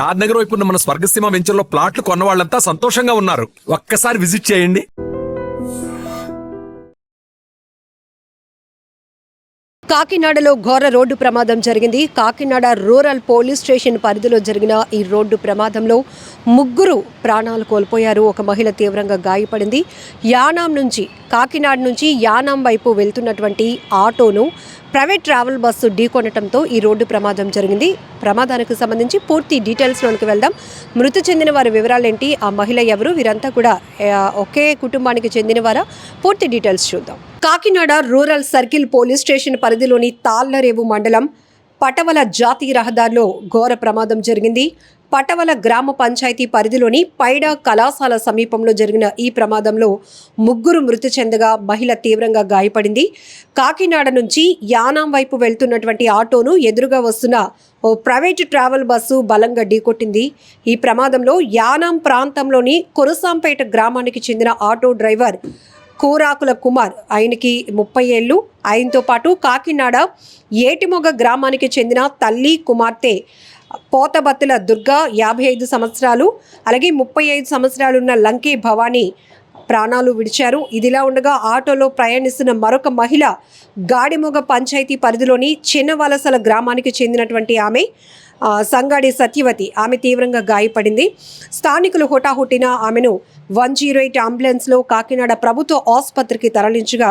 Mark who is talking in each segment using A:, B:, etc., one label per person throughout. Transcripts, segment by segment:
A: షాద్ నగర్ వైపు ఉన్న మన స్వర్గసీమ వెంచర్లో ప్లాట్లు కొన్న వాళ్ళంతా సంతోషంగా ఉన్నారు. ఒక్కసారి విజిట్ చేయండి.
B: కాకినాడలో ఘోర రోడ్డు ప్రమాదం జరిగింది. కాకినాడ రూరల్ పోలీస్ స్టేషన్ పరిధిలో జరిగిన ఈ రోడ్డు ప్రమాదంలో ముగ్గురు ప్రాణాలు కోల్పోయారు. ఒక మహిళ తీవ్రంగా గాయపడింది. యానాం నుంచి కాకినాడ నుంచి యానాం వైపు వెళ్తున్నటువంటి ఆటోను ప్రైవేట్ ట్రావెల్ బస్సు ఢీకొనటంతో ఈ రోడ్డు ప్రమాదం జరిగింది. ప్రమాదానికి సంబంధించి పూర్తి డీటెయిల్స్లోనికి వెళ్దాం. మృతి చెందిన వారి వివరాలేంటి? ఆ మహిళ ఎవరు? వీరంతా కూడా ఒకే కుటుంబానికి చెందినవారా? పూర్తి డీటెయిల్స్ చూద్దాం. Kakinada rural circle police station పరిధిలోని తాళ్ళరేవు మండలం పటవల జాతీయ రహదారిలో ఘోర ప్రమాదం జరిగింది. పటవల గ్రామ పంచాయతీ పరిధిలోని పైడా కళాశాల సమీపంలో జరిగిన ఈ ప్రమాదంలో ముగ్గురు మృతి చెందగా మహిళ తీవ్రంగా గాయపడింది. కాకినాడ నుంచి యానాం వైపు వెళ్తున్నటువంటి ఆటోను ఎదురుగా వస్తున్న ఓ ప్రైవేటు ట్రావెల్ బస్సు బలంగా ఢీకొట్టింది. ఈ ప్రమాదంలో యానాం ప్రాంతంలోని కొరసాంపేట గ్రామానికి చెందిన ఆటో డ్రైవర్ కూరాకుల కుమార్ ఆయనకి ముప్పై ఏళ్ళు. ఆయనతో పాటు కాకినాడ ఏటిమొగ గ్రామానికి చెందిన తల్లి కుమార్తె పోతబత్తుల దుర్గా యాభై ఐదు సంవత్సరాలు అలాగే ముప్పై ఐదు సంవత్సరాలున్న లంకే భవానీ ప్రాణాలు విడిచారు. ఇదిలా ఉండగా ఆటోలో ప్రయాణిస్తున్న మరొక మహిళ గాడిమొగ పంచాయతీ పరిధిలోని చిన్నవలసల గ్రామానికి చెందినటువంటి ఆమె సంగాడి సత్యవతి. ఆమె తీవ్రంగా గాయపడింది. స్థానికులు హుటాహుటిన ఆమెను వన్ జీరో ఎయిట్ అంబులెన్స్లో కాకినాడ ప్రభుత్వ ఆసుపత్రికి తరలించగా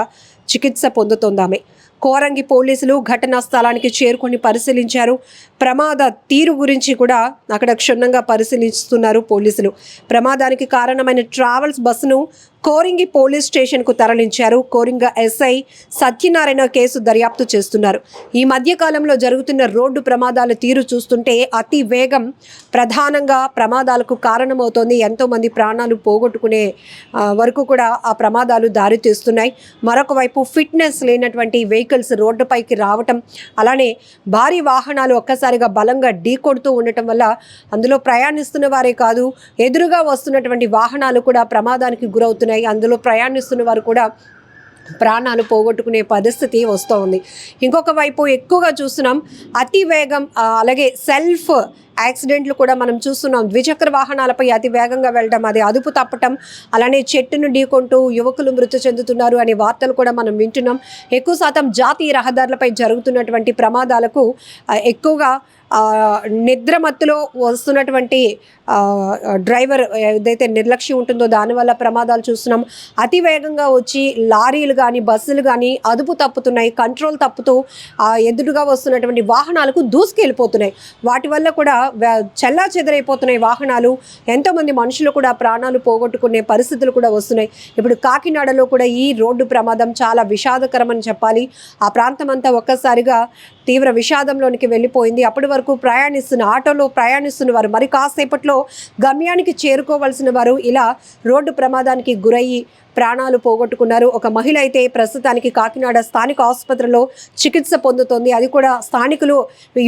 B: చికిత్స పొందుతోంది ఆమె. కోరంగి పోలీసులు ఘటనా స్థలానికి చేరుకొని పరిశీలించారు. ప్రమాద తీరు గురించి కూడా అక్కడ క్షుణ్ణంగా పరిశీలిస్తున్నారు పోలీసులు. ప్రమాదానికి కారణమైన ట్రావెల్స్ బస్సును కోరింగి పోలీస్ స్టేషన్కు తరలించారు. కోరింగ ఎస్ఐ సత్యనారాయణ కేసు దర్యాప్తు చేస్తున్నారు. ఈ మధ్య కాలంలో జరుగుతున్న రోడ్డు ప్రమాదాల తీరు చూస్తుంటే అతి వేగం ప్రధానంగా ప్రమాదాలకు కారణమవుతోంది. ఎంతో మంది ప్రాణాలు పోగొట్టుకునే వరకు కూడా ఆ ప్రమాదాలు దారితీస్తున్నాయి మరొక వైపు ఫిట్నెస్ లేనటువంటి వెహికల్స్ రోడ్డుపైకి రావటం అలానే భారీ వాహనాలు ఒక్కసారిగా బలంగా ఢీకొడుతూ ఉండటం వల్ల అందులో ప్రయాణిస్తున్న వారే కాదు ఎదురుగా వస్తున్నటువంటి వాహనాలు కూడా ప్రమాదానికి గురవుతున్నాయి. అందులో ప్రయాణిస్తున్న వారు కూడా ప్రాణాలు పోగొట్టుకునే పరిస్థితి వస్తూ ఉంది ఇంకొక వైపు ఎక్కువగా చూస్తున్నాం. అతి వేగం అలాగే సెల్ఫ్ యాక్సిడెంట్లు కూడా మనం చూస్తున్నాం. ద్విచక్ర వాహనాలపై అతి వేగంగా వెళ్ళడం అది అదుపు తప్పటం అలానే చెట్టును ఢీకొంటూ యువకులు మృతి చెందుతున్నారు అనే వార్తలు కూడా మనం వింటున్నాం. ఎక్కువ శాతం జాతీయ రహదారులపై జరుగుతున్నటువంటి ప్రమాదాలకు ఎక్కువగా నిద్ర నిద్రమత్తులో వస్తున్నటువంటి డ్రైవర్ ఏదైతే నిర్లక్ష్యం ఉంటుందో దానివల్ల ప్రమాదాలు చూస్తున్నాం. అతి వేగంగా వచ్చి లారీలు కానీ బస్సులు కానీ అదుపు తప్పుతున్నాయి కంట్రోల్ తప్పుతూ ఎదురుగా వస్తున్నటువంటి వాహనాలకు దూసుకెళ్ళిపోతున్నాయి. వాటి వల్ల కూడా చల్లా చెదరైపోతున్నాయి వాహనాలు. ఎంతోమంది మనుషులు కూడా ప్రాణాలు పోగొట్టుకునే పరిస్థితులు కూడా వస్తున్నాయి. ఇప్పుడు కాకినాడలో కూడా ఈ రోడ్డు ప్రమాదం చాలా విషాదకరమని చెప్పాలి. ఆ ప్రాంతం అంతా ఒక్కసారిగా తీవ్ర విషాదంలోనికి వెళ్ళిపోయింది. అప్పటి వరకు ప్రయాణిస్తున్న ఆటోలో ప్రయాణిస్తున్న వారు మరి కాసేపట్లో గమ్యానికి చేరుకోవాల్సిన వారు ఇలా రోడ్డు ప్రమాదానికి గురయ్యి ప్రాణాలు పోగొట్టుకున్నారు. ఒక మహిళ అయితే ప్రస్తుతానికి కాకినాడ స్థానిక ఆసుపత్రిలో చికిత్స పొందుతోంది. అది కూడా స్థానికులు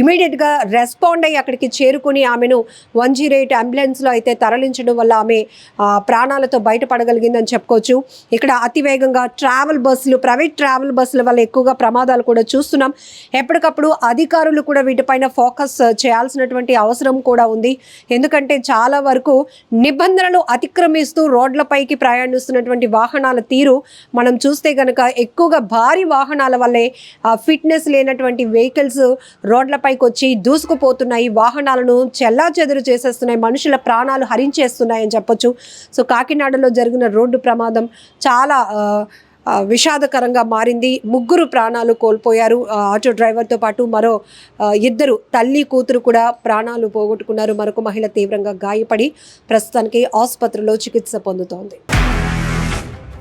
B: ఇమీడియట్గా రెస్పాండ్ అయ్యి అక్కడికి చేరుకుని ఆమెను వన్ జీరో ఎయిట్ అంబులెన్స్లో అయితే తరలించడం వల్ల ఆమె ప్రాణాలతో బయటపడగలిగిందని చెప్పుకోవచ్చు. ఇక్కడ అతివేగంగా ట్రావెల్ బస్సులు ప్రైవేట్ ట్రావెల్ బస్సుల వల్ల ఎక్కువగా ప్రమాదాలు కూడా చూస్తున్నాం. ఎప్పటికప్పుడు అధికారులు కూడా వీటిపైన ఫోకస్ చేయాల్సినటువంటి అవసరం కూడా ఉంది. ఎందుకంటే చాలా వరకు నిబంధనలు అతిక్రమిస్తూ రోడ్లపైకి ప్రయాణిస్తున్నటువంటి వాహనాల తీరు మనం చూస్తే కనుక ఎక్కువగా భారీ వాహనాల వల్లే ఫిట్నెస్ లేనటువంటి వెహికల్స్ రోడ్లపైకి వచ్చి దూసుకుపోతున్నాయి. వాహనాలను చెల్లా చెదురు చేసేస్తున్నాయి. మనుషుల ప్రాణాలు హరించేస్తున్నాయని చెప్పొచ్చు. సో కాకినాడలో జరిగిన రోడ్డు ప్రమాదం చాలా విషాదకరంగా మారింది. ముగ్గురు ప్రాణాలు కోల్పోయారు. ఆటో డ్రైవర్తో పాటు మరో ఇద్దరు తల్లి కూతురు కూడా ప్రాణాలు పోగొట్టుకున్నారు. మరొక మహిళ తీవ్రంగా గాయపడి ప్రస్తుతానికి ఆసుపత్రిలో చికిత్స పొందుతోంది.